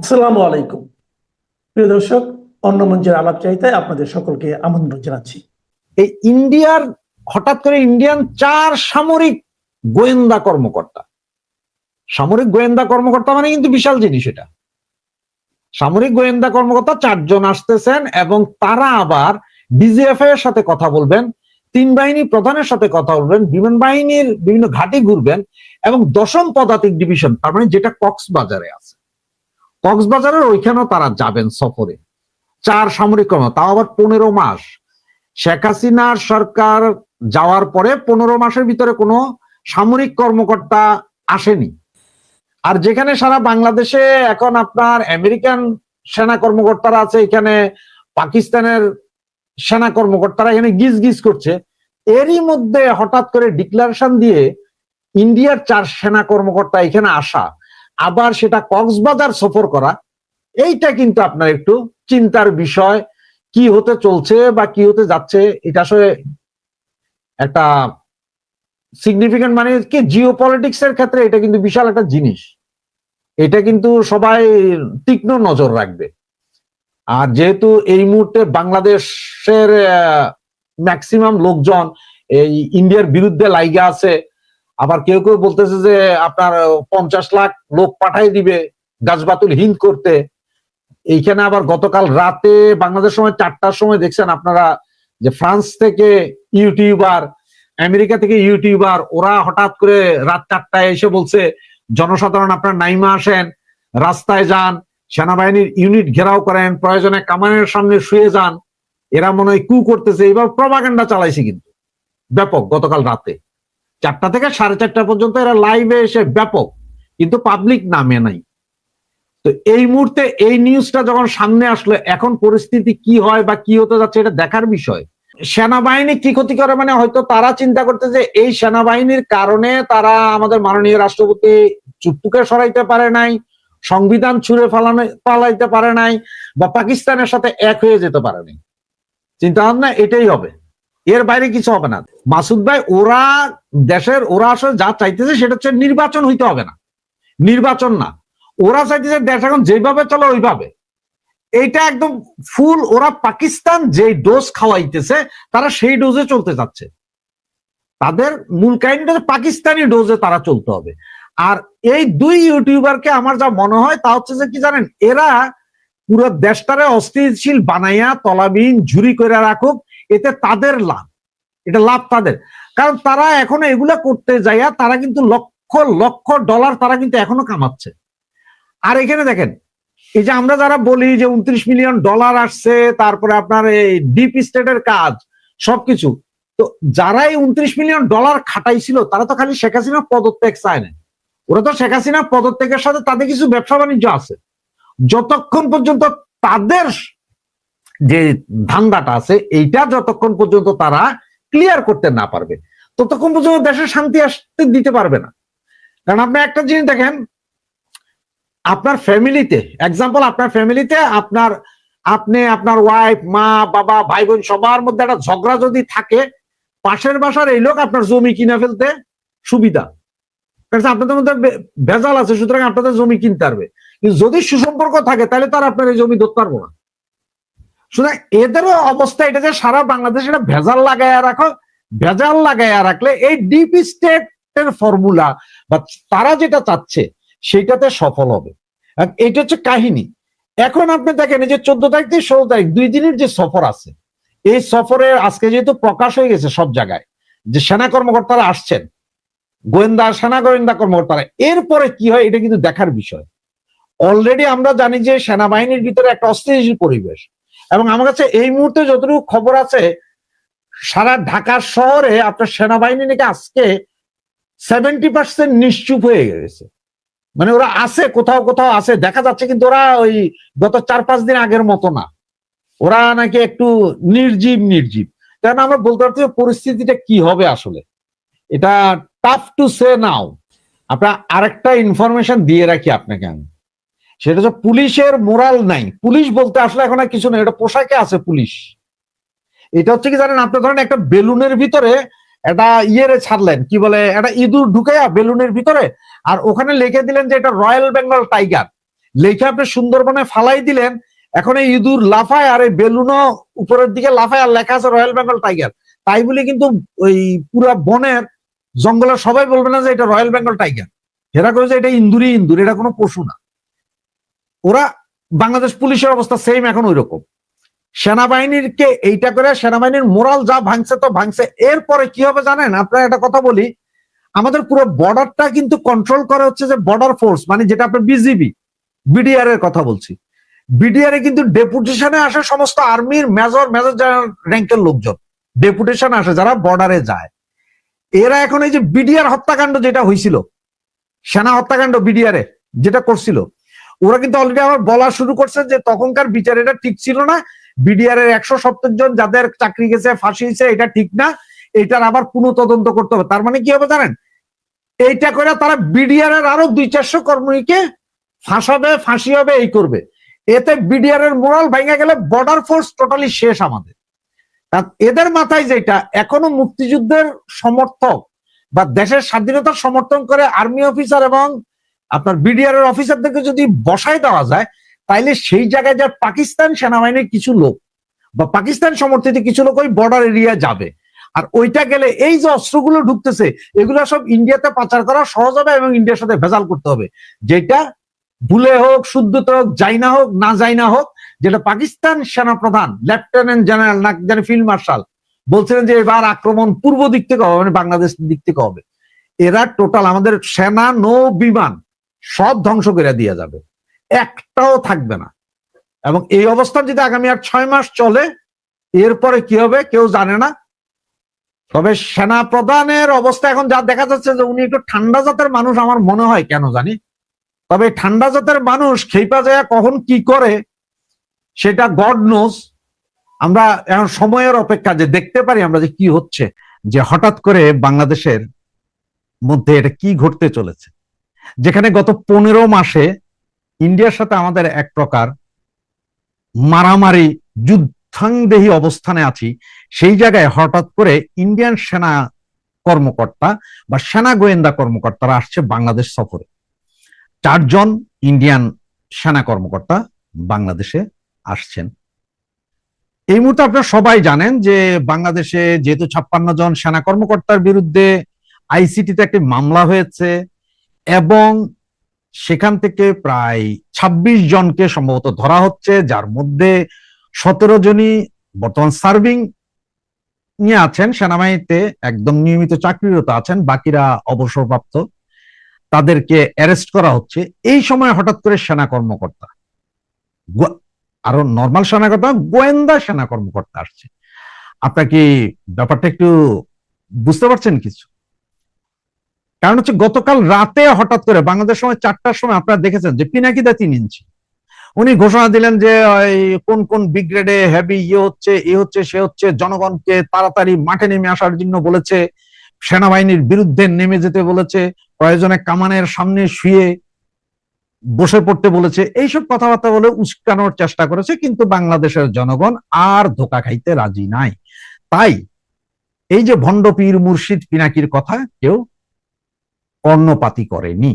আসসালামু আলাইকুম। প্রিয় দর্শক, অন্য মঞ্চের আলাপ চাইতে আপনাদের সকলকে আমন্ত্রণ জানাচ্ছি। এই ইন্ডিয়ার, হঠাৎ করে ইন্ডিয়ান চার সামরিক গোয়েন্দা কর্মকর্তা। সামরিক গোয়েন্দা কর্মকর্তা মানে কিন্তু বিশাল জিনিস এটা। সামরিক গোয়েন্দা কর্মকর্তা চারজন আসতেছেন এবং তারা আবার ডিজিএফ এর সাথে কথা বলবেন, তিন বাহিনী প্রধানের সাথে কথা বলবেন বিমান বাহিনীর বিভিন্ন ঘাঁটি ঘুরবেন এবং দশম পদাতিক ডিভিশন, তার মানে যেটা কক্সবাজারে আছে। কক্সবাজারের ওইখানেও তারা যাবেন সফরে। চার সামরিক কর্ম, তাও আবার পনেরো মাস। শেখ হাসিনার সরকার যাওয়ার পরে পনেরো মাসের ভিতরে কোনো সামরিক কর্মকর্তা আসেনি। আর যেখানে সারা বাংলাদেশে এখন আপনার আমেরিকান সেনা কর্মকর্তারা আছে, এখানে পাকিস্তানের সেনা কর্মকর্তারা এখানে গিজ গিজ করছে। এরই মধ্যে হঠাৎ করে ডিক্লারেশন দিয়ে ইন্ডিয়ার চার সেনা কর্মকর্তা এখানে আসা। আবার সেটা কক্সবাজার সফর করা, এইটা কিন্তু আপনার একটু চিন্তার বিষয়। কি হতে চলছে বা কি হতে যাচ্ছে, এটা আসলে একটা সিগনিফিকেন্ট মানে কি জিও এর ক্ষেত্রে এটা কিন্তু বিশাল একটা জিনিস। এটা কিন্তু সবাই তীক্ষ্ণ নজর রাখবে। আর যেহেতু এই মুহূর্তে বাংলাদেশের ম্যাক্সিমাম লোকজন এই ইন্ডিয়ার বিরুদ্ধে লাইগা আছে আবার কেউ কেউ বলতেছে যে আপনার পঞ্চাশ লাখ লোক পাঠাই দিবে গাছবাতুল হিন্দ করতে। এইখানে আবার গতকাল রাতে বাংলাদেশ সময় চারটার সময় দেখছেন আপনারা যে ফ্রান্স থেকে ইউটিউবার, আমেরিকা থেকে ইউটিউবার, ওরা হঠাৎ করে রাত চারটায় এসে বলছে, জনসাধারণ আপনার নাইমা আসেন, রাস্তায় যান, সেনাবাহিনীর ইউনিট ঘেরাও করেন, প্রয়োজনে কামানের সামনে শুয়ে যান। এরা মনে হয় কু করতেছে এবার প্রভাকাণ্ডা চালাইছে কিন্তু। ব্যাপক গতকাল রাতে। চারটা থেকে সাড়ে চারটা পর্যন্ত এরা লাইভে এসে ব্যাপক, কিন্তু পাবলিক নামে নাই। তো এই মুহূর্তে এই নিউজটা যখন সামনে আসলো, এখন পরিস্থিতি কি হয় বা কি হতে যাচ্ছে এটা দেখার বিষয়। সেনাবাহিনী কি ক্ষতি করে মানে হয়তো তারা চিন্তা করতে যে এই সেনাবাহিনীর কারণে তারা আমাদের মাননীয় রাষ্ট্রপতি চুট্টুকে সরাইতে পারে নাই, সংবিধান ছুঁড়ে ফালানো পালাইতে পারে নাই, বা পাকিস্তানের সাথে এক হয়ে যেতে পারে নাই। চিন্তা ভাবনা এটাই হবে। এর বাইরে কিছু হবে না। মাসুদ ভাই, ওরা দেশের, ওরা আসলে যা চাইতেছে সেটা হচ্ছে নির্বাচন হইতে হবে না। নির্বাচন না। ওরা চাইতেছে দেশ এখন যেভাবে চলে ওইভাবে। এইটা একদম ফুল ওরা পাকিস্তান যে ডোজ খাওয়াইতেছে, তারা সেই ডোজে চলতে যাচ্ছে। তাদের মূল কাহিনীটা পাকিস্তানি ডোজে তারা চলতে হবে। আর এই দুই ইউটিউবারকে আমার যা মনে হয়, তা হচ্ছে যে কি জানেন, এরা পুরো দেশটারে অস্থিতিশীল বানাইয়া, তলাবিহীন ঝুরি করে রাখুক এতে তাদের লাভ। এটা লাভ তাদের। কারণ তারা এখনও এগুলা করতে যাইয়া তারা কিন্তু লক্ষ লক্ষ ডলার তারা কিন্তু এখনও কামাচ্ছে। আর এখানে দেখেন, এই যে আমরা যারা বলি যে উনত্রিশ মিলিয়ন ডলার আসছে, তারপরে আপনার এই ডিপ স্টেটের কাজ, সবকিছু, তো যারা এই উনত্রিশ মিলিয়ন ডলার খাটাইছিল, তারা তো খালি শেখ হাসিনার পদত্যাগ চায় না ওরা তো শেখ হাসিনার পদত্যাগের সাথে তাদের কিছু ব্যবসা বাণিজ্য আছে। যতক্ষণ পর্যন্ত তাদের যে ধান্দাটা আছে, এইটা যতক্ষণ পর্যন্ত তারা ক্লিয়ার করতে না পারবে, ততক্ষণ পর্যন্ত দেশের শান্তি আসতে দিতে পারবে না। কারণ আপনি একটা জিনিস দেখেন, আপনার ফ্যামিলিতে এক্সাম্পল আপনার ফ্যামিলিতে আপনার, আপনি আপনার ওয়াইফ মা, বাবা ভাই বোন সবার মধ্যে একটা ঝগড়া যদি থাকে, পাশের বাসার এই লোক আপনার জমি কিনে ফেলতে সুবিধা। আপনাদের মধ্যে ভেজাল আছে, সুতরাং আপনাদের জমি কিনতে পারবে। কিন্তু যদি সুসম্পর্ক থাকে, তাহলে তার আপনার এই জমি ধরতে পারব না। সুতরাং এদেরও অবস্থা এটা যে সারা বাংলাদেশ এটা ভেজাল লাগাইয়া রাখো, ভেজাল লাগাইয়া রাখলে এই ডিপ স্টেটের ফর্মুলা বা তারা যেটা চাচ্ছে সেটাতে সফল হবে। এটা হচ্ছে কাহিনী। এখন আপনি দেখেন যে চোদ্দ তারিখ থেকে ষোলো তারিখ দুই দিনের যে সফর আছে, এই সফরে আজকে যেহেতু প্রকাশ হয়ে গেছে সব জায়গায়, যে সেনা কর্মকর্তারা আসছেন, গোয়েন্দা, সেনা গোয়েন্দা কর্মকর্তারা, এরপরে কি হয় এটা কিন্তু দেখার বিষয়। অলরেডি আমরা জানি যে সেনাবাহিনীর ভিতরে একটা অস্থিতিশীল পরিবেশ। এবং আমার কাছে এই মুহূর্তে যতটুকু খবর আছে, সারা ঢাকা শহরে আপনার সেনাবাহিনী নাকি আজকে সেভেন্টি পার্সেন্ট নিশ্চুপ হয়ে গেছে। মানে ওরা আছে, কোথাও কোথাও আছে, দেখা যাচ্ছে কিন্তু ওরা ওই গত চার পাঁচ দিন আগের মতো না। ওরা নাকি একটু নির্জীব নির্জীব। কারণ আমরা বলতে পারছি পরিস্থিতিটা কি হবে আসলে। এটা টাফ টু সে নাও আপনার আরেকটা ইনফরমেশন দিয়ে রাখি আপনাকে আমি। সেটা হচ্ছে পুলিশের মোরাল নাই। পুলিশ বলতে আসলে এখন আর কিছু নেই, এটা পোশাকে আছে পুলিশ। এটা হচ্ছে কি জানেন, আপনি ধরেন একটা বেলুনের ভিতরে একটা ইয়েরে ছাড়লেন, কি বলে, একটা ইঁদুর ঢুকাইয়া বেলুনের ভিতরে, আর ওখানে লিখে দিলেন যে এটা রয়্যাল বেঙ্গল টাইগার। লেখে আপনি সুন্দরবনে ফালাই দিলেন, এখন এই ইঁদুর লাফায় আর এই বেলুনও উপরের দিকে লাফায় আর লেখা আছে রয়্যাল বেঙ্গল টাইগার। তাই বলে কিন্তু ওই পুরা বনের জঙ্গলের সবাই বলবে না যে এটা রয়্যাল বেঙ্গল টাইগার। এরা করে যে এটা ইন্দুরি ইন্দুর এটা কোনো পশু না। ওরা বাংলাদেশ পুলিশের অবস্থা সেম এখন ওই রকম সেনাবাহিনীকে এইটা করে সেনাবাহিনীর মোরাল যা ভাঙছে তো ভাঙছে। এরপরে কি হবে জানেন? আপনার একটা কথা বলি, আমাদের পুরো বর্ডারটা কিন্তু কন্ট্রোল করে হচ্ছে যে বর্ডার ফোর্স মানে যেটা আপনার বিজিবি বিডিআর এর কথা বলছি। বিডিআর এ কিন্তু ডেপুটেশনে আসে সমস্ত আর্মির মেজর মেজর র্যাঙ্কের লোকজন। ডেপুটেশন আসে যারা বর্ডারে যায়। এরা এখন এই যে বিডিআর হত্যাকাণ্ড যেটা হয়েছিল সেনা হত্যাকাণ্ড বিডিআর এ যেটা করছিল ওরা কিন্তু অলরেডি আমার বলা শুরু করছে যে তখনকার বিচার এটা ঠিক ছিল না। বিডিআর এর একশো সত্তর জন যাদের চাকরি গেছে, ফাঁসি হয়েছে, এটা ঠিক না। এটার আবার পুনঃ তদন্ত করতে হবে। তার মানে কি হবে জানেন? এইটা করে তারা বিডিআর এর আরও দুই চারশো কর্মীকে ফাঁসাবে, ফাঁসি হবে, এই করবে। এতে বিডিআর এর মোরাল ভেঙে গেলে বর্ডার ফোর্স টোটালি শেষ আমাদের। এদের মাথায় যেটা, এখনও মুক্তিযুদ্ধের সমর্থক বা দেশের স্বাধীনতার সমর্থন করে আর্মি অফিসার এবং আপনার বিডিআর অফিসারদেরকে যদি বসায় দেওয়া যায়, তাইলে সেই জায়গায় যা পাকিস্তান সেনাবাহিনীর কিছু লোক বা পাকিস্তান সমর্থিত কিছু লোক ওই বর্ডার এরিয়া যাবে। আর ওইটা গেলে এই যে অস্ত্রগুলো ঢুকতেছে, এগুলো সব ইন্ডিয়াতে পাচার করা সহজ হবে এবং ইন্ডিয়ার সাথে ভেজাল করতে হবে। যেটা ভুলে হোক, শুদ্ধতে হোক, যাই না হোক, না যাই না হোক, যেটা পাকিস্তান সেনাপ্রধান লেফটেন্যান্ট জেনারেল না জানি ফিল্ড মার্শাল বলছিলেন যে এবার আক্রমণ পূর্ব দিক থেকে হবে মানে বাংলাদেশ দিক থেকে হবে। এরা টোটাল আমাদের সেনা, নৌ, বিমান সব ধ্বংস করে দিয়ে যাবে। একটাও থাকবে না। এবং এই অবস্থান যদি আগামী আর ছয় মাস চলে, এরপরে কি হবে কেউ জানে না। তবে সেনা প্রধানের অবস্থা এখন যা দেখা যাচ্ছে যে উনি একটু ঠান্ডা জাতের মানুষ আমার মনে হয়, কেন জানি? তবে ঠান্ডা জাতের মানুষ খেপা যায় কখন কি করে, সেটা গড নোজ আমরা এখন সময়ের অপেক্ষা যে দেখতে পারি আমরা যে কি হচ্ছে, যে হঠাৎ করে বাংলাদেশের মধ্যে এটা কি ঘটতে চলেছে। যেখানে গত পনেরো মাসে ইন্ডিয়ার সাথে আমাদের এক প্রকার মারামারি, যুদ্ধাংদেহী অবস্থানে আছি, সেই জায়গায় হঠাৎ করে ইন্ডিয়ান সেনা কর্মকর্তা বা সেনা গোয়েন্দা কর্মকর্তারা আসছে বাংলাদেশ সফরে। চারজন ইন্ডিয়ান সেনা কর্মকর্তা বাংলাদেশে আসছেন। এই মুহূর্তে আপনারা সবাই জানেন যে বাংলাদেশে যেহেতু ছাপ্পান্ন জন সেনা কর্মকর্তার বিরুদ্ধে আইসিটিতে একটি মামলা হয়েছে এবং সেখান থেকে প্রায় ২৬ জনকে সম্ভবত ধরা হচ্ছে, যার মধ্যে সতেরো জনই বর্তমান সার্ভিং নিয়ে আছেন, সেনাবাহিনীতে একদম নিয়মিত চাকরিরত আছেন, বাকিরা অবসরপ্রাপ্ত। তাদেরকে অ্যারেস্ট করা হচ্ছে। এই সময় হঠাৎ করে সেনা কর্মকর্তা আরও নর্মাল সেনা কর্মকর্তা গোয়েন্দা সেনা কর্মকর্তা আসছে। আপনার কি ব্যাপারটা একটু বুঝতে পারছেন কিছু? কারণ হচ্ছে গতকাল রাতে হঠাৎ করে বাংলাদেশ সময় চারটার সময় আপনারা দেখেছেন যে পিনাকিদা তিন ইঞ্চি। উনি ঘোষণা দিলেন যে কোন কোন বিগ্রেডে হেভি ইয়ে হচ্ছে, এ হচ্ছে, সে হচ্ছে, জনগণকে তাড়াতাড়ি মাঠে নেমে আসার জন্য বলেছে, সেনাবাহিনীর বিরুদ্ধে নেমে যেতে বলেছে, প্রয়োজনে কামানের সামনে শুয়ে বসে পড়তে বলেছে। এইসব কথাবার্তা বলে উস্কানোর চেষ্টা করেছে, কিন্তু বাংলাদেশের জনগণ আর ধোকা খাইতে রাজি নাই। তাই এই যে ভণ্ড পীর মুর্শিদ পিনাকির কথা, কেউ কর্ণপাতি করেনি।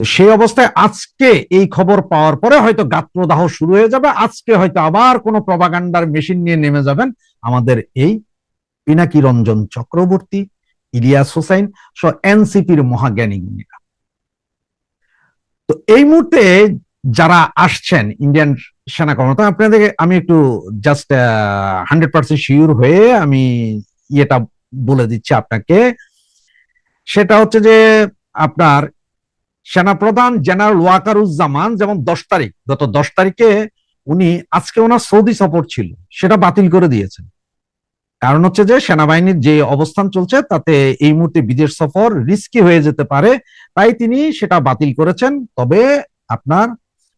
সেই অবস্থায় আজকে এই খবর পাওয়ার পরে হয়তো গাত্রদাহ শুরু হয়ে যাবে। আজকে হয়তো আবার কোনো প্রভাগান্ডার মেশিন নিয়ে নেমে যাবেন আমাদের এই পিনাকি রঞ্জন চক্রবর্তী, ইলিয়াস হোসাইন সহ এনসিপির মহাজ্ঞানী গুণীরা। তো এই মুহূর্তে যারা আসছেন ইন্ডিয়ান সেনা কর্মকর্তা, আপনাদের আমি একটু জাস্ট হান্ড্রেড পার্সেন্ট শিওর হয়ে আমি ইয়েটা বলে দিচ্ছি আপনাকে। সেটা হচ্ছে যে আপনার সেনাপ্রধান জেনারেল ওয়াকারুজ্জামান যেমন দশ তারিখ, গত দশ তারিখে উনি আজকে ওনার সৌদি সফর ছিল, সেটা বাতিল করে দিয়েছেন। কারণ হচ্ছে যে সেনাবাহিনীর যে অবস্থান চলছে, তাতে এই মুহূর্তে বিদেশ সফর রিস্কি হয়ে যেতে পারে, তাই তিনি সেটা বাতিল করেছেন। তবে আপনার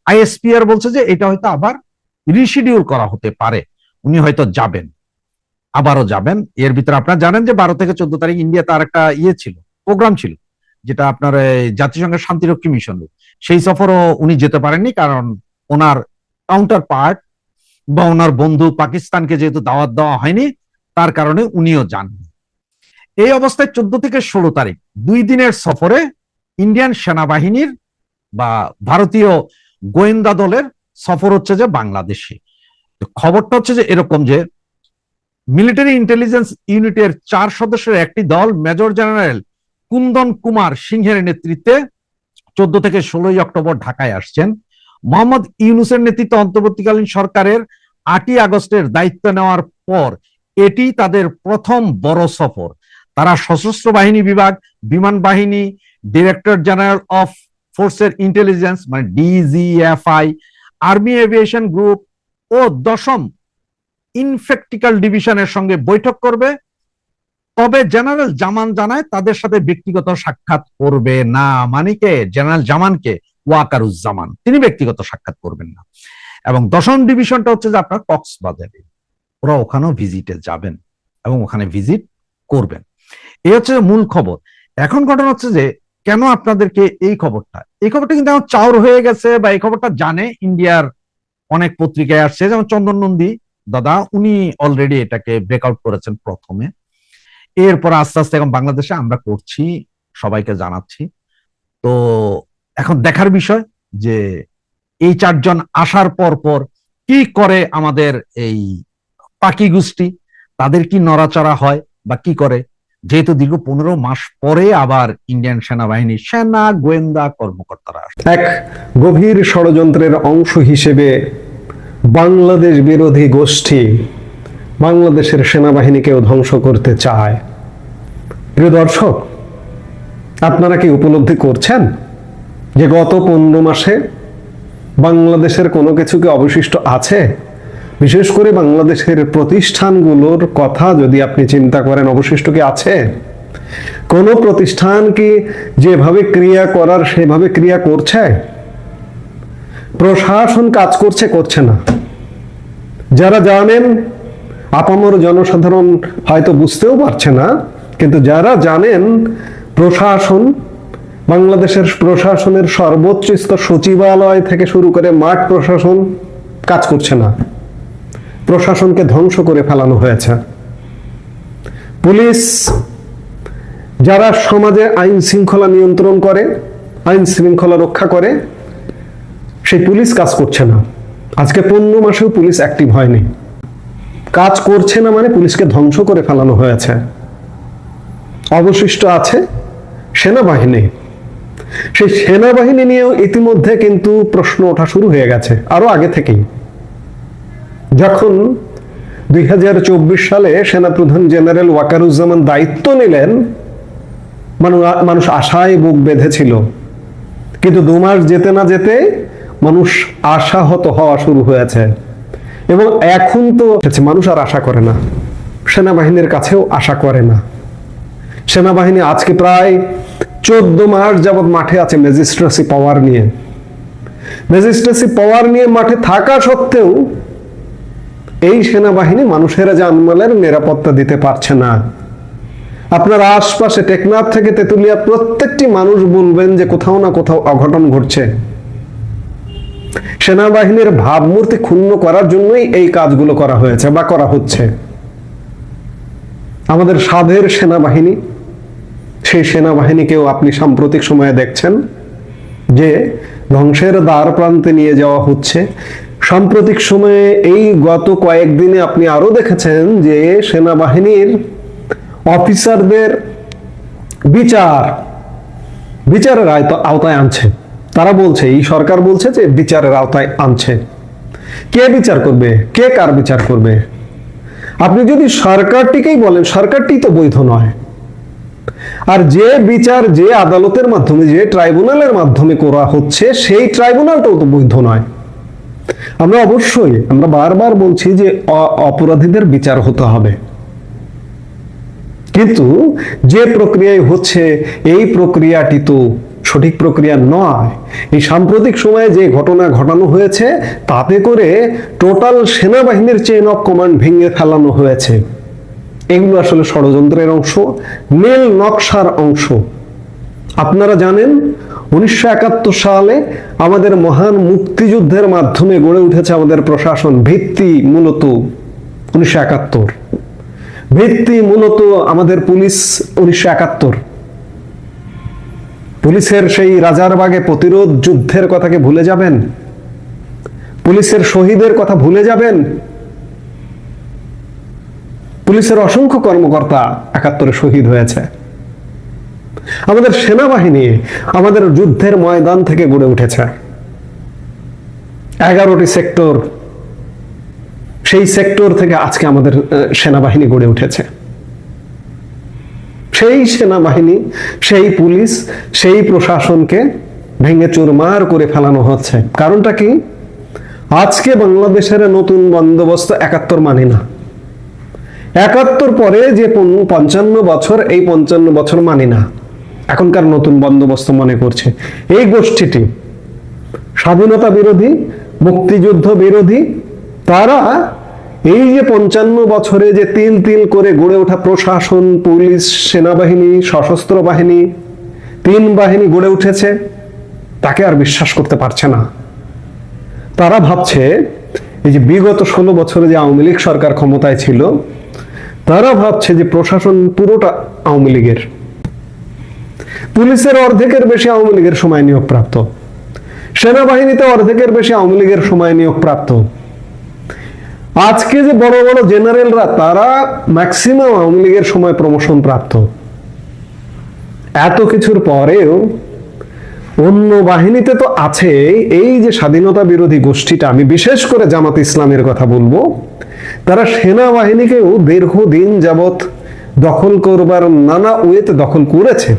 আইএসপিআর বলছে যে এটা হয়তো আবার রিশিডিউল করা হতে পারে, উনি হয়তো যাবেন, আবারও যাবেন। এর ভিতরে আপনারা জানেন যে বারো থেকে চোদ্দ তারিখ ইন্ডিয়াতে আর একটা ইয়ে ছিল প্রোগ্রাম ছিল, যেটা আপনার জাতিসংঘের শান্তিরক্ষী মিশন। সেই সফরও উনি যেতে পারেননি কারণ ওনার কাউন্টার পার্ট বা ওনার বন্ধু পাকিস্তানকে যেহেতু দাওয়াত দেওয়া হয়নি, তার কারণে উনিও যাননি। এই অবস্থায় চোদ্দ থেকে ষোলো তারিখ, দুই দিনের সফরে ইন্ডিয়ান সেনাবাহিনীর বা ভারতীয় গোয়েন্দা দলের সফর হচ্ছে যে বাংলাদেশে। খবরটা হচ্ছে যে এরকম যে, মিলিটারি ইন্টেলিজেন্স ইউনিটের চার সদস্যের একটি দল, মেজর জেনারেল কুন্দন কুমার সিংহের নেতৃত্বে চোদ্দ থেকে ষোলোই অক্টোবর ঢাকায় আসছেন। মোহাম্মদ ইউনুসের নেতৃত্বে অন্তর্বর্তীকালীন সরকারের আটই আগস্টের দায়িত্ব নেওয়ার পর এটি তাদের প্রথম বড় সফর। তারা সশস্ত্র বাহিনী বিভাগ, বিমান বাহিনী, ডিরেক্টর জেনারেল অফ ফোর্সের ইন্টেলিজেন্স মানে ডিজিএফআই, আর্মি এভিয়েশন গ্রুপ ও দশম ইনফেক্টিক্যাল ডিভিশনের সঙ্গে বৈঠক করবে। তবে জেনারেল জামান জানায় তাদের সাথে ব্যক্তিগত সাক্ষাৎ করবে না। মানে কে? জেনারেল জামানকে, ওয়াকারুজ্জামান। তিনি ব্যক্তিগত সাক্ষাৎ করবেন না। এবং দশম ডিভিশনটা হচ্ছে যে আপনার কক্সবাজারে। ওরা ওখানেও ভিজিটে যাবেন এবং ওখানে ভিজিট করবেন। এই হচ্ছে মূল খবর। এখন ঘটনা হচ্ছে যে, কেন আপনাদেরকে এই খবরটা? এই খবরটা কিন্তু এখন চাউর হয়ে গেছে বা এই খবরটা জানে ইন্ডিয়ার অনেক পত্রিকায় আসছে। যেমন চন্দন নন্দী, দাদা, উনি অলরেডি এটাকে ব্রেকআউট করেছেন প্রথমে। এরপর আস্তে আস্তে এখন বাংলাদেশে আমরা করছি, সবাইকে জানাচ্ছি। তো এখন দেখার বিষয় যে এই চারজন আসার পর পর কি করে আমাদের এই পাকি গোষ্ঠী, তাদের কি নড়াচড়া হয় বা কি করে? যেহেতু দীর্ঘ পনেরো মাস পরে আবার ইন্ডিয়ান সেনাবাহিনী সেনা, গোয়েন্দা, কর্মকর্তারা এক গভীর ষড়যন্ত্রের অংশ হিসেবে বাংলাদেশ বিরোধী গোষ্ঠী বাংলাদেশের সেনাবাহিনীকেও ধ্বংস করতে চায়। প্রিয় দর্শক, আপনারা কি উপলব্ধি করছেন যে গত পনেরো মাসে বাংলাদেশের কোনো কিছু কি অবশিষ্ট আছে? বিশেষ করে বাংলাদেশের প্রতিষ্ঠানগুলোর কথা যদি আপনি চিন্তা করেন, অবশিষ্ট কি আছে? কোনো প্রতিষ্ঠান কি যেভাবে ক্রিয়া করার, সেভাবে ক্রিয়া করছে? প্রশাসন কাজ করছে করছে না। যারা জানেন আপামর জনসাধারণ হয়তো বুঝতেও পারছে না, কিন্তু যারা জানেন, প্রশাসন, বাংলাদেশের প্রশাসনের সর্বোচ্চ স্তর সচিবালয় থেকে শুরু করে মাঠ প্রশাসন কাজ করছে না। প্রশাসনকে ধ্বংস করে ফেলানো হয়েছে। পুলিশ, যারা সমাজে আইন শৃঙ্খলা নিয়ন্ত্রণ করে, আইন শৃঙ্খলা রক্ষা করে, সেই পুলিশ কাজ করছে না। আজকে পনেরো মাসেও পুলিশ অ্যাক্টিভ হয়নি। কাজ করছে না মানে পুলিশকে ধ্বংস করে ফেলানো হয়েছে। অবশিষ্ট আছে সেনাবাহিনী। সেই সেনাবাহিনী নিয়েও ইতিমধ্যে কিন্তু প্রশ্ন ওঠা শুরু হয়ে গেছে, আরও আগে থেকেই। যখন দুই হাজার চব্বিশ সালে সেনাপ্রধান জেনারেল ওয়াকারুজ্জামান দায়িত্ব নিলেন মানুষ মানুষ আশায় বুক বেঁধেছিল। কিন্তু দু মাস যেতে না যেতে মানুষ আশাহত হওয়া শুরু হয়েছে। এবং এখন তো মানুষ আর আশা করে না। সেনাবাহিনীর কাছেও আশা করে না। সেনাবাহিনী আজকে প্রায় চোদ্দ মাস যাবৎ মাঠে আছে ম্যাজিস্ট্রেসি পাওয়ার নিয়ে। ম্যাজিস্ট্রেসি পাওয়ার নিয়ে মাঠে থাকা সত্ত্বেও এই সেনাবাহিনী মানুষের জানমালের নিরাপত্তা দিতে পারছে না। আপনার আশপাশে টেকনাফ থেকে তেতুলিয়া প্রত্যেকটি মানুষ বলবেন যে কোথাও না কোথাও অঘটন ঘটছে। সেনাবাহিনীর ভাবমূর্তি ক্ষুণ্ণ করার জন্যই এই কাজগুলো করা হয়েছে বা করা হচ্ছে। আমাদের সাধের সেনাবাহিনী, সেই সেনাবাহিনীকেও আপনি সাম্প্রতিক সময়ে দেখছেন যে ধ্বংসের দ্বার প্রান্তে নিয়ে যাওয়া হচ্ছে। সাম্প্রতিক সময়ে এই গত কয়েকদিনে আপনি আরও দেখেছেন যে সেনাবাহিনীর অফিসারদের বিচার, বিচারের আওতায় আনছে। তারা বলছে, এই সরকার বলছে যে বিচারের আওতায় আনছে। কে বিচার করবে? কে কার বিচার করবে? আপনি যদি সরকারটিকেই বলেন, সরকারটি তো বৈধ নয়। আর যে বিচার যে আদালতের মাধ্যমে, যে ট্রাইব্যুনালের মাধ্যমে করা হচ্ছে, সেই ট্রাইব্যুনালটাও তো বৈধ নয়। আমরা অবশ্যই, আমরা বারবার বলছি যে অপরাধীদের বিচার হতে হবে। কিন্তু যে প্রক্রিয়ায় হচ্ছে, এই প্রক্রিয়াটি তো সঠিক প্রক্রিয়া নয়। এই সাম্প্রতিক সময়ে যে ঘটনা ঘটানো হয়েছে, তাতে করে টোটাল সেনাবাহিনীর চেইন অফ কমান্ড ভেঙে ফেলানো হয়েছে। এগুলো আসলে ষড়যন্ত্রের অংশ, নীল নকশার অংশ। আপনারা জানেন, উনিশশো একাত্তর সালে আমাদের মহান মুক্তিযুদ্ধের মাধ্যমে গড়ে উঠেছে আমাদের প্রশাসন ভিত্তি মূলত উনিশশো একাত্তর। ভিত্তি মূলত আমাদের পুলিশ উনিশশো একাত্তর। পুলিশের সেই রাজারবাগে প্রতিরোধ যুদ্ধের কথাকে ভুলে যাবেন? পুলিশের শহীদের কথা ভুলে যাবেন? পুলিশের অসংখ্য কর্মকর্তা একাত্তরে শহীদ হয়েছে। আমাদের সেনাবাহিনী আমাদের যুদ্ধের ময়দান থেকে গড়ে উঠেছে। এগারোটি সেক্টর, সেই সেক্টর থেকে আজকে আমাদের সেনাবাহিনী গড়ে উঠেছে। সেই সেনাবাহিনী, সেই পুলিশ, সেই প্রশাসনকে ভেঙে চুরমার করে ফেলানো হচ্ছে। কারণটা কি? আজকে বাংলাদেশের নতুন বন্দোবস্ত একাত্তর মানে না। একাত্তর পরে যে পঞ্চান্ন বছর, এই পঞ্চান্ন বছর মানে না। এখনকার নতুন বন্দোবস্ত মনে করছে। এই গোষ্ঠীটি স্বাধীনতা বিরোধী, মুক্তিযুদ্ধ বিরোধী, তারা এই যে পঞ্চান্ন বছরে যে তিল তিল করে গড়ে ওঠা প্রশাসন, পুলিশ, সেনাবাহিনী, সশস্ত্র বাহিনী, তিন বাহিনী গড়ে উঠেছে, তাকে আর বিশ্বাস করতে পারছে না। তারা ভাবছে, এই যে বিগত ষোলো বছরে যে আওয়ামী লীগ সরকার ক্ষমতায় ছিল, তারা ভাবছে যে প্রশাসন পুরোটা আওয়ামী লীগের। পুলিশের অর্ধেকের বেশি আওয়ামী লীগের সময় নিয়োগ প্রাপ্ত সেনাবাহিনীতে অর্ধেকের বেশি আওয়ামী লীগের সময় নিয়োগ প্রাপ্ত আজকে যে বড় বড় জেনারেলরা, তারা ম্যাক্সিমাম আওয়ামী লীগের সময় প্রমোশন প্রাপ্ত। এত কিছুর পরেও অন্য বাহিনীতে তো আছে এই যে স্বাধীনতা বিরোধী গোষ্ঠীটা, আমি বিশেষ করে জামাত ইসলামের কথা বলব, তারা সেনাবাহিনীকেও দীর্ঘদিন যাবৎ দখল করবার নানা ওয়েতে দখল করেছে।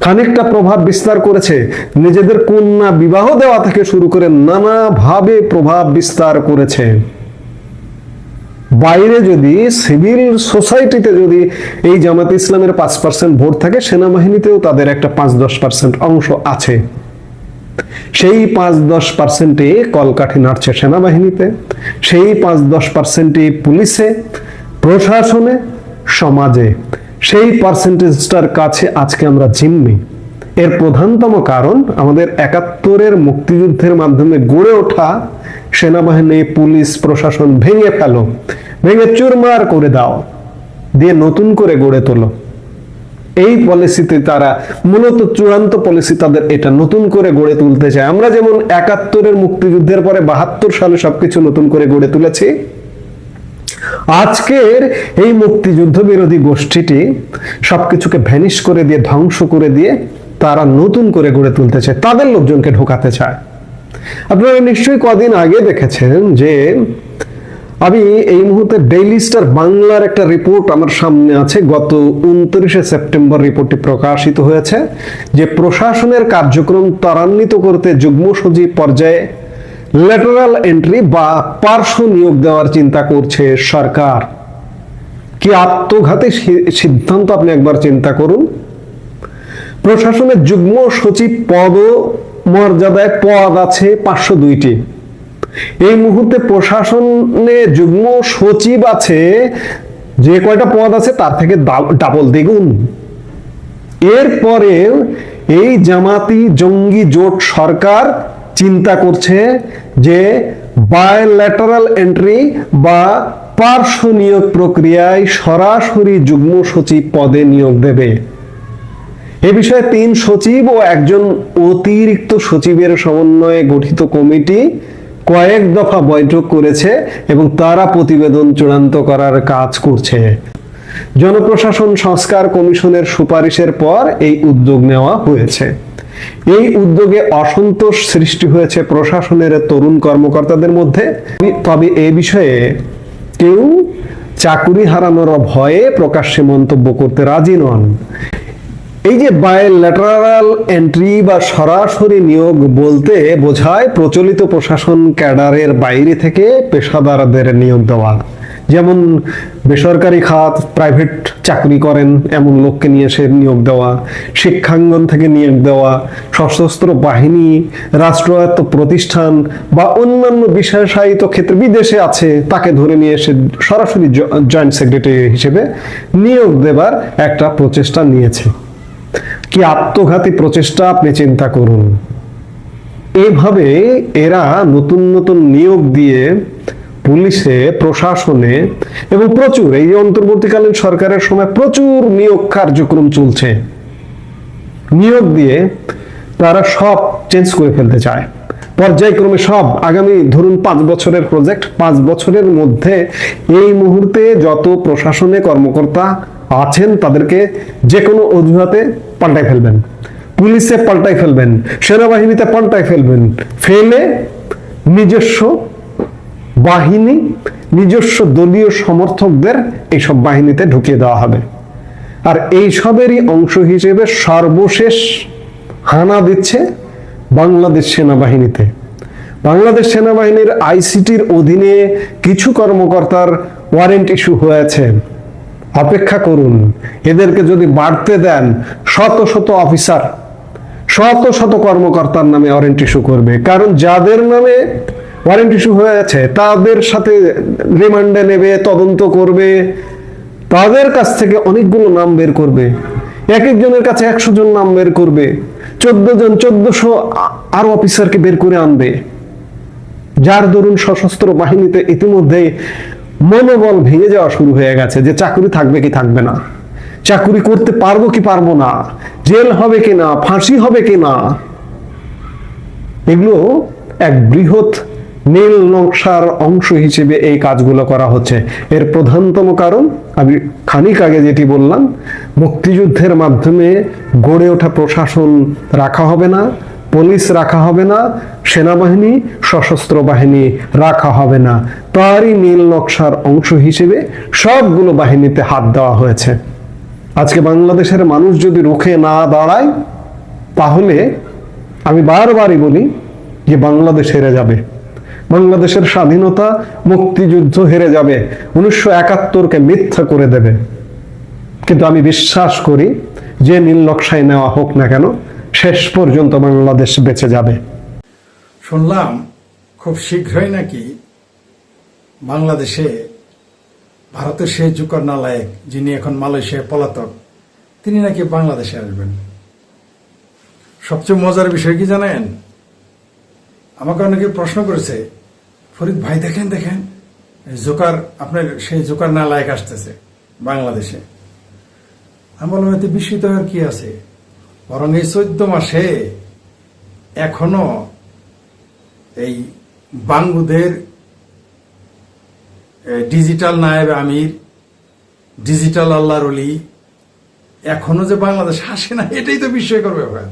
খানিকটা প্রভাব বিস্তার করেছে। নিজেদের কন্যা বিবাহ দেওয়া থেকে শুরু করে নানাভাবে প্রভাব বিস্তার করেছে। বাইরে যদি, সিভিল সোসাইটিতে যদি এই জামাত ইসলামের পাঁচ পার্সেন্ট ভোট থাকে, সেনাবাহিনীতেও তাদের একটা পাঁচ দশ পার্সেন্ট অংশ আছে। সেই পাঁচ দশ পার্সেন্টে কলকাঠি নাড়ছে সেনাবাহিনীতে, সেই পাঁচ দশ পার্সেন্টে পুলিশে, প্রশাসনে, সমাজে। সেই পার্সেন্টেজটার কাছে আজকে আমরা জিম্মি। এর প্রধানতম কারণ আমাদের একাত্তরের মুক্তিযুদ্ধের মাধ্যমে গড়ে ওঠা সেনাবাহিনী, পুলিশ, প্রশাসন ভেঙে ফেলো, ভেঙে চুরমার করে দাও, দিয়ে নতুন করে গড়ে তোলো। এই পলিসিতে তারা মূলত চূড়ান্ত পলিসি তাদের এটা নতুন করে গড়ে তুলতে চায়। আমরা যেমন একাত্তরের মুক্তিযুদ্ধের পরে বাহাত্তর সালে সবকিছু নতুন করে গড়ে তুলেছি, আজকের এই মুক্তিযুদ্ধ বিরোধী গোষ্ঠীটি সবকিছুকে ভ্যানিশ করে দিয়ে, ধ্বংস করে দিয়ে তারা নতুন করে গড়ে তুলতে চায়। তাদের লোকজনকে ঢোকাতে চায়। আপনারা নিশ্চয়ই কদিন আগে দেখেছেন যে আমি এই মুহূর্তে ডেইলি স্টার বাংলার একটা রিপোর্ট আমার সামনে আছে। গত উনত্রিশে সেপ্টেম্বর রিপোর্টটি প্রকাশিত হয়েছে যে প্রশাসনের কার্যক্রম ত্বরান্বিত করতে যুগ্ম সচিব পর্যায়ে ল্যাটারাল এন্ট্রি বা পার্শ্ব নিয়োগ দেওয়ার চিন্তা করছে সরকার। কি আত্মঘাতী সিদ্ধান্ত আপনি একবার চিন্তা করুন। প্রশাসনের যুগ্ম সচিব পদ মর্যাদায় পদ আছে পাঁচশো দুইটি। এই মুহূর্তে প্রশাসনে যুগ্ম সচিব আছে, যে কয়টা পদ আছে তার থেকে ডাবল দ্বিগুণ। এরপরে এই জামাতি জঙ্গি জোট সরকার চিন্তা করছে যে বায়োল্যাটারাল এন্ট্রি বা পার্শ্ব নিয়োগ প্রক্রিয়ায় সরাসরি যুগ্ম সচিব পদে নিয়োগ দেবে। এ বিষয়ে তিন সচিব ও একজন অতিরিক্ত সচিবের সমন্বয়ে গঠিত কমিটি কয়েক দফা বৈঠক করেছে এবং তারা প্রতিবেদন চূড়ান্ত করার কাজ করছে। জনপ্রশাসন সংস্কার কমিশনের সুপারিশের পর এই উদ্যোগ নেওয়া হয়েছে। এই উদ্যোগে অসন্তোষ সৃষ্টি হয়েছে প্রশাসনের তরুণ কর্মকর্তাদের মধ্যে। তবে এ বিষয়ে কেউ চাকুরি হারানোর ভয়ে প্রকাশ্যে মন্তব্য করতে রাজি নন। এই যে বায়োল্যাটারাল এন্ট্রি বা সরাসরি নিয়োগ বলতে বোঝায় প্রচলিত প্রশাসন ক্যাডারের বাইরে থেকে পেশাদারদের নিয়োগ দেওয়া। যেমন বেসরকারি খাত প্রাইভেট চাকরি করেন এমন লোককে নিয়ে সে নিয়োগ দেওয়া, শিক্ষাঙ্গন থেকে নিয়োগ দেওয়া, সশস্ত্র বাহিনী, রাষ্ট্রায়ত্ত প্রতিষ্ঠান বা অন্যান্য বিশেষায়িত ক্ষেত্রে বিদেশে আছে, তাকে ধরে নিয়ে এসে সরাসরি জয়েন্ট সেক্রেটারি হিসেবে নিয়োগ দেবার একটা প্রচেষ্টা নিয়েছে। কি আত্মঘাতী প্রচেষ্টা? আপনি চিন্তা করুন। এভাবে এরা নতুন নতুন নিয়োগ দিয়ে পুলিশে, প্রশাসনে এবং প্রচুর, এই অন্তর্বর্তীকালীন সরকারের সময় প্রচুর নিয়োগ কার্যক্রম চলছে। নিয়োগ দিয়ে তারা সব চেঞ্জ করে ফেলতে চায়। পর্যায়ক্রমে সব, আগামী ধরুন পাঁচ বছরের প্রজেক্ট পাঁচ বছরের মধ্যে এই মুহূর্তে যত প্রশাসনে কর্মকর্তা আছেন তাদেরকে যে কোনো অজুহাতে পাল্টাই ফেলবেন। পুলিশে পাল্টাই ফেলবেন, সেনাবাহিনীতে পাল্টাই ফেলবেন। ফেলে নিজস্ব বাহিনী, নিজস্ব দলীয় সমর্থকদের এইসব বাহিনীতে ঢুকিয়ে দেওয়া হবে। আর এই সবেরই অংশ হিসেবে সর্বশেষ হানা দিচ্ছে বাংলাদেশ সেনাবাহিনীতে। বাংলাদেশ সেনাবাহিনীর আইসিটির অধীনে কিছু কর্মকর্তার ওয়ারেন্ট ইস্যু হয়েছে। অপেক্ষা করুন। এদেরকে যদি বাড়তে দেন, শত শত অফিসার, শত শত কর্মকর্তার নামে ওয়ারেন্ট ইস্যু করবে। কারণ যাদের নামে ওয়ারেন্ট ইস্যু হয়েছে, তাদের সাথে রিমান্ডে নেবে, তদন্ত করবে, তাদের কাছ থেকে অনেকগুলো নাম বের করবে। এক একজনের কাছে একশো জন নাম বের করবে। চোদ্দ জন, চোদ্দশো আরও অফিসারকে বের করে আনবে। যার দরুন সশস্ত্র বাহিনীতে ইতিমধ্যেই মনোবল ভেঙে যাওয়া শুরু হয়ে গেছে যে চাকরি থাকবে কি থাকবে না। চাকরি করতে পারব কি পারব না, জেল হবে কি না, ফাঁসি হবে কি না, এগুলো এক বৃহৎ নীল নকশার অংশ হিসেবে এই কাজগুলো করা হচ্ছে। এর প্রধানতম কারণ, আমি খানিক আগে যেটি বললাম, মুক্তিযুদ্ধের মাধ্যমে গড়ে ওঠা প্রশাসন রাখা হবে না, পুলিশ রাখা হবে না, সেনাবাহিনী, সশস্ত্র বাহিনী রাখা হবে না। তারই নীল নকশার অংশ হিসেবে সবগুলো বাহিনীতে হাত দেওয়া হয়েছে। আজকে বাংলাদেশের মানুষ যদি রুখে না দাঁড়ায়, তাহলে আমি বারবারই বলি যে বাংলাদেশ হেরে যাবে। বাংলাদেশের স্বাধীনতা মুক্তিযুদ্ধ হেরে যাবে। উনিশশো একাত্তরকে মিথ্যা করে দেবে। কিন্তু আমি বিশ্বাস করি, যে নীল নকশায় নেওয়া হোক না কেন, শেষ পর্যন্ত বাংলাদেশ বেঁচে যাবে। শুনলাম খুব শীঘ্রই নাকি বাংলাদেশে ভারতের সেই জুকর নালায়েক যিনি এখন মালয়েশিয়ায় পলাতক, তিনি নাকি বাংলাদেশে আসবেন? সবচেয়ে মজার বিষয় কি জানেন? আমাকে অনেকে প্রশ্ন করেছে, ফরিদ ভাই, দেখেন দেখেন জোকার, আপনার সেই জোকার না নালায়েক আসতেছে বাংলাদেশে। আমি বললাম, এতে বিস্মিত হওয়ার কি আছে? বরং এই চোদ্দ মাসে এখনও এই বাঙ্গুদের ডিজিটাল নায়েব আমির ডিজিটাল আল্লাহর অলি এখনও যে বাংলাদেশ আসে না, এটাই তো বিস্ময়কর ব্যাপার।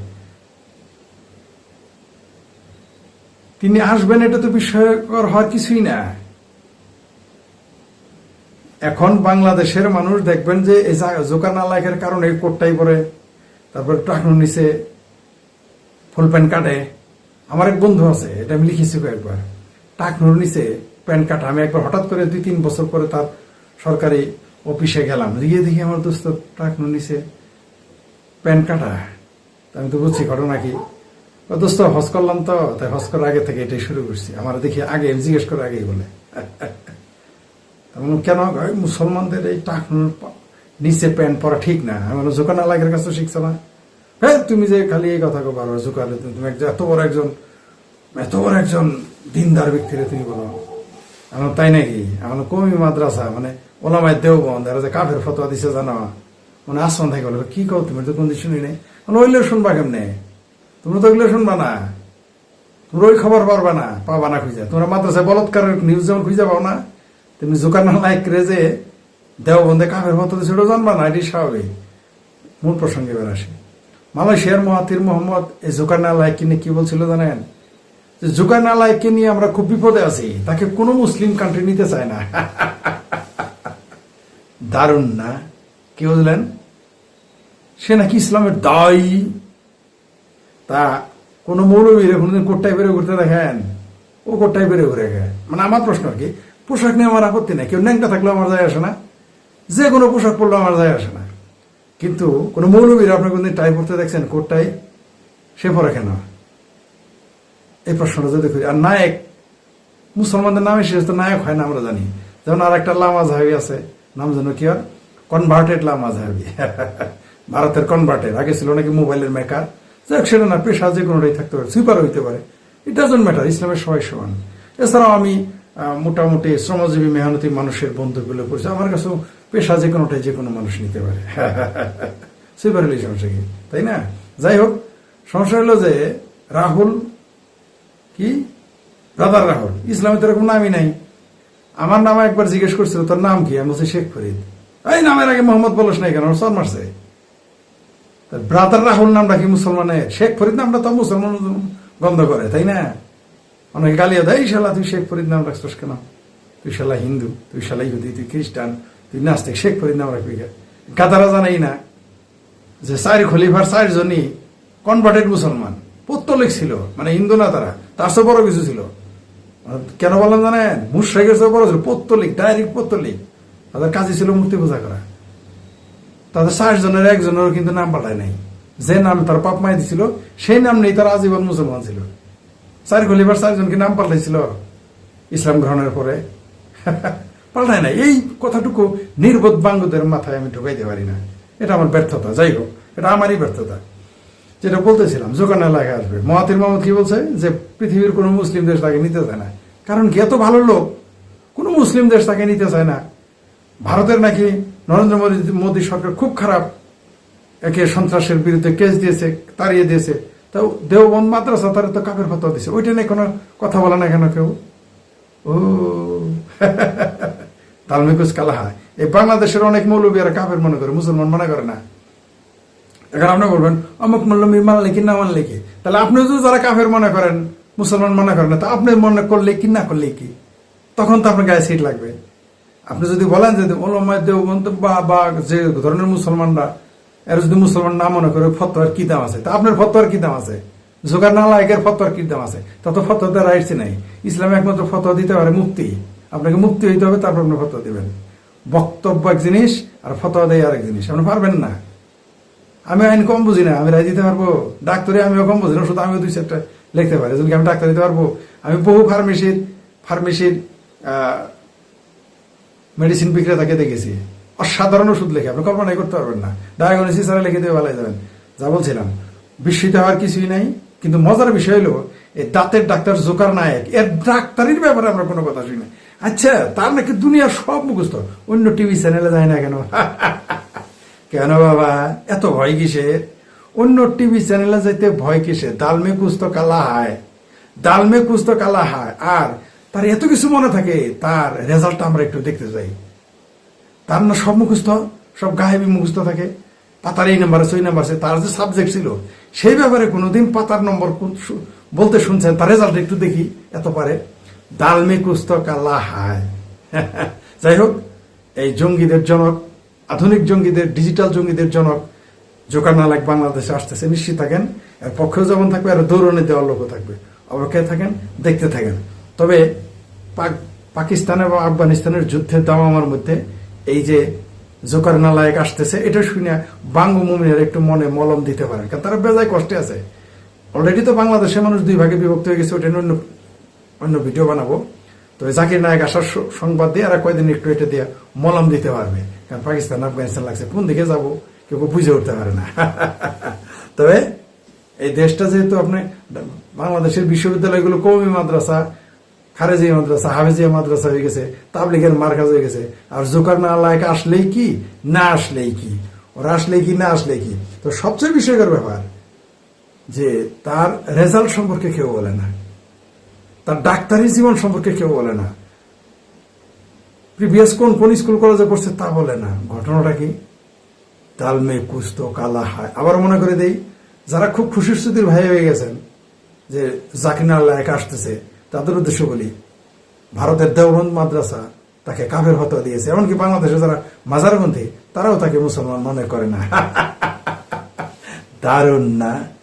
তিনি আসবেন এটা তো বিস্ময়কর হওয়ার কিছুই না। এখন বাংলাদেশের মানুষ দেখবেন যে জোকার নালায়কের কারণে কোটটাই পরে, তারপর টাকনুর নিচে ফুল প্যান্ট কাটে। আমার এক বন্ধু আছে, এটা আমি লিখেছি কয়েকবার। টাকনুর নিচে প্যান্ট কাটা আমি একবার হঠাৎ করে দুই তিন বছর পরে তার সরকারি অফিসে গেলাম। গিয়ে দেখি আমার দোস্ত টাকনুর নিচে প্যান্ট কাটা আমি তো বুঝছি ঘটনা কি। দোস্ত হজ করলাম তো তাই হজ করার আগে থেকে এটাই শুরু করছি। আমার দেখি আগে জিজ্ঞেস করে আগেই বলে। আমি বললাম, কেন? মুসলমানদের এই টাকনুর নিচে প্যান্ট পরা ঠিক না। আমি বললাম জোকান আলাগের কাছে শিখছো না? হ্যাঁ তুমি যে খালি এই কথা পারো জোকালে তুমি এত বড় একজন এত বড় একজন দিনদার ব্যক্তিরে তুমি বলো। আমি তাই নাকি? বললাম, কমি মাদ্রাসা মানে দেওবন্ধ এরা যে কাফের ফতোয়া দিছে জানা? মানে আসমান থেকে বলে কি কও তুমি? তো কোন দিন শুনি নেই। ওইগুলো শুনবা কেমনে? তোমরা তো ওইগুলো শুনবা না। তোমরা ওই খবর পারবা না পাবা না খুঁজে। তোমরা মাদ্রাসায় বলৎকারের নিউজ যেমন খুঁজে পাও না তেমনি জোকার লাইক রেজে দেওবন্ধে কাফের মতো সেটাও জানবা না এটি স্বাভাবিক। মূল প্রসঙ্গে এবার আসি। মালয়েশিয়ার মহাতির মোহাম্মদ এই জোকার লাইক কিনে কি বলছিল জানেন? যে নালায়ককে নিয়ে আমরা খুব বিপদে আছি। তাকে কোনো মুসলিম কান্ট্রি নিতে চায় না। দারুণ না? কি বুঝলেন সে নাকি ইসলামের দায়ী। তা কোনো মৌলবীরে কোনোদিন কোটটাই বেরো ঘুরতে দেখেন? ও কোটটাই ঘুরে খায় মানে আমার প্রশ্ন আর কি, পোশাক নিয়ে আমার আপত্তি নেই। কেউ ন্যাংটা থাকলেও আমার যায় আসে না। যে কোনো পোশাক পরলেও আমার যায় আসে না। কিন্তু কোনো মৌলবীর আপনি কোনদিন টাই পরতে দেখছেন কোটটাই সে পরে কেন? এই প্রশ্নটা যদি করি। আর নায়ক, মুসলমানদের নামে শেষ তো নায়ক হয় না, আমরা জানি। যেমন আর একটা লামা জাহাবি আছে, নাম যেন কি আর কনভার্টেড লামা জাহাবি। ভারতের কনভার্টেড আগে ছিল নাকি মোবাইলের মেকার যাক, সেটা না, পেশা যে কোনোটাই থাকতে পারে সুইপার হইতে পারে। ইট ডাজন্ট ম্যাটার ইসলামের সবাই সমান। এছাড়াও আমি মোটামুটি শ্রমজীবী, মেহনতি মানুষের বন্ধুগুলো করছি আমার কাছেও পেশা যে কোনোটাই যে কোনো মানুষ নিতে পারে। সুইপার হলেই সমস্যা কি তাই না? যাই হোক, সমস্যা হলো যে, রাহুল কি? ব্রাদার রাহুল। ইসলামে তো এরকম নামই নাই। আমার নাম একবার জিজ্ঞেস করছিল, তোর নাম কি? আমি বলছি, শেখ ফরিদ। এই নামের আগে মোহাম্মদ বলস নাই কেন? সর মারছে ব্রাদার রাহুল নামটা কি মুসলমানের? শেখ ফরিদ নামটা তো মুসলমান গন্ধ করে, তাই না? অনেকে গালিয়া দেয় শালা, তুই শেখ ফরিদ নাম রাখছিস কেন? তুই শালা হিন্দু, তুই শালা ইহুদি, তুই খ্রিস্টান, তুই নাস্তিক, শেখ ফরিদ নাম রাখবি? গাদারা জানাই না যে চার খলিফার চারজনই কনভার্টেড মুসলমান। পত্তলিক ছিল মানে হিন্দু না তারা, তার চেয়ে বড় কিছু ছিল। কেন বললাম জানেন? মুশ্রেকের চেয়ে বড় ছিল, পত্তলিক ডাইরেক্ট পত্তলিক। তাদের কাজই ছিল মূর্তি পূজা করা। তাদের চারজনের একজনেরও কিন্তু নাম পাল্টায় নাই। যে নাম তার পাপ মাই দিছিল সেই নাম নেই তার আজীবন মুসলমান ছিল। চার খলিফার চারজনকে নাম পাল্টাইছিল ইসলাম গ্রহণের পরে। পাল্টায় না এই কথাটুকু নির্বোধ বাঙ্গুদের মাথায় আমি ঢুকাইতে পারি না। এটা আমার ব্যর্থতা, যাই হোক, এটা আমারই ব্যর্থতা। যেটা বলতেছিলাম, জোকান এলাকায় আসবে। মহাতির মাহমুদ কি বলছে? যে পৃথিবীর কোনো মুসলিম দেশ তাকে নিতে চায় না। কারণ কি এত ভালো লোক, কোনো মুসলিম দেশ তাকে নিতে চায় না। ভারতের নাকি নরেন্দ্র মোদী মোদী সরকার খুব খারাপ একে সন্ত্রাসের বিরুদ্ধে কেস দিয়েছে, তাড়িয়ে দিয়েছে। তাও দেওবন্দ মাদ্রাসা, তারা তো কাপের ফতোয়া দিয়েছে। ওইটা নিয়ে কোনো কথা বলে না কেন কেউ? ও। তালমিকুস কালাহা এই বাংলাদেশের অনেক মৌলবী আর কাপের মনে করে, মুসলমান মনে করে না। এখন আপনি বলবেন, অমুক মৌলবী মানলে কি না মানলে কি? তাহলে আপনি যদি যারা কাফের মনে করেন, মুসলমান মনে করেন না তা আপনি মনে করলে কি, না করলে কি? তখন তো আপনার গায়ে সিট লাগবে। আপনি যদি বলেন যে ওলমায় দেওবন্ত বা বা যে ধরনের মুসলমানরা, এর যদি মুসলমান না মনে করে, ফতোয়ার কি দাম আছে? তা আপনার ফতোয়ার কি দাম আছে? জোগাড় না লায়কের ফতোয়ার কি দাম আছে? তা তো ফতোয়াতে রাইটস নাই। ইসলামে একমাত্র ফতোয়া দিতে পারে মুক্তি আপনাকে মুক্তি হইতে হবে, তারপর আপনি ফতোয়া দিবেন। বক্তব্য এক জিনিস আর ফতোয়া দেয় আরেক জিনিস। আপনি পারবেন না। আমি আইন কম বুঝি না, আমি রায় দিতে পারব। ডাক্তারে আমিও কম বুঝি না শুধু আমিও দুই চারটা লিখতে পারি। যদি আমি ডাক্তার দিতে পারব, আমি বহু ফার্মেসির ফার্মেসির মেডিসিন বিক্রেতাকে দেখেছি। অসাধারণ ওষুধ লেখে, আপনি কল্পনাই করতে পারবেন না। ডায়াগনোসিস আর লিখে দিয়ে ভালো যাবেন। যা বলছিলাম, বিস্মিত হওয়ার কিছুই নাই, কিন্তু মজার বিষয় হলো, এই দাঁতের ডাক্তার জোকার নায়ক, এর ডাক্তারির ব্যাপারে আমরা কোনো কথা শুনি আচ্ছা তার নাকি দুনিয়ার সব মুখস্থ, অন্য টিভি চ্যানেলে যায় না কেন? কেন বাবা? এত ভয় কিসের? অন্য টিভি চ্যানেলে যাইতে ভয় কিসের? দালমে কুস্ত কালা হায়। দালমে কুস্ত কালা হায়। আর তার এত কিছু মনে থাকে, তার রেজাল্টটা আমরা একটু দেখতে চাই। তার না সব মুখস্থ, সব গাহেবি মুখস্থ থাকে। পাতার এই নাম্বার আছে, ওই নাম্বার আছে। তার যে সাবজেক্ট ছিল, সেই ব্যাপারে কোনোদিন পাতার নম্বর বলতে শুনছেন, তার রেজাল্ট একটু দেখি, এত পারে। দালমে কুস্ত কালা হায়। যাই হোক, এই জঙ্গিদের জনক আধুনিক জঙ্গিদের, ডিজিটাল জঙ্গিদের জনক জোকার নালাক বাংলাদেশে আসতেছে, নিশ্চিত থাকেন। এর পক্ষেও যেমন থাকবে, আর দৌড়নে দেওয়ার লোকও থাকবে। অপেক্ষায় থাকেন? দেখতে থাকেন। তবে পাক- পাকিস্তান এবং আফগানিস্তানের যুদ্ধের দামামার মধ্যে, এই যে জোকার নালায়ক আসতেছে, এটা শুনে বাঙ্গু মুমিনের একটু মনে মলম দিতে পারেন, কারণ তারা বেজায় কষ্টে আছে। অলরেডি তো বাংলাদেশের মানুষ দুই ভাগে বিভক্ত হয়ে গেছে, ওটা নিয়ে অন্য অন্য ভিডিও বানাবো। তো জাকির নায়ক আসার সংবাদ দিয়ে আর কয়দিন একটু এটা দিয়ে মলম দিতে পারবে। কারণ পাকিস্তান, আফগানিস্তান লাগছে, কোন দিকে যাব? কেউ কেউ বুঝে উঠতে পারে না। তবে এই দেশটা যেহেতু আপনি বাংলাদেশের বিশ্ববিদ্যালয়গুলো কৌমি মাদ্রাসা খারেজি মাদ্রাসা, হাফেজিয়া মাদ্রাসা হয়ে গেছে, তাবলিগের মার্কাজ হয়ে গেছে। আর জোকার না লায়ক আসলেই কি? না আসলেই কি? ওরা আসলেই কি, না আসলেই কি? তো সবচেয়ে বিষয়কর ব্যাপার যে তার রেজাল্ট সম্পর্কে কেউ বলে না। তার ডাক্তারি জীবন সম্পর্কে কেউ বলে না। প্রিভিয়াস কোন কোন স্কুল কলেজে পড়ছে তা বলে না। ঘটনাটা কি? তালমে কুস্ত কালা হায়। আবার মনে করে দেই, যারা খুব খুশির সুতির ভাই হয়ে গেছেন, যে আল্লাহ একা আসতেছে, তাদের উদ্দেশ্য বলি, ভারতের দেওবন্দ মাদ্রাসা তাকে কাফের হত্যা দিয়েছে। এমনকি বাংলাদেশে যারা মাজারবন্দি, তারাও তাকে মুসলমান মনে করে না। দারুণ না?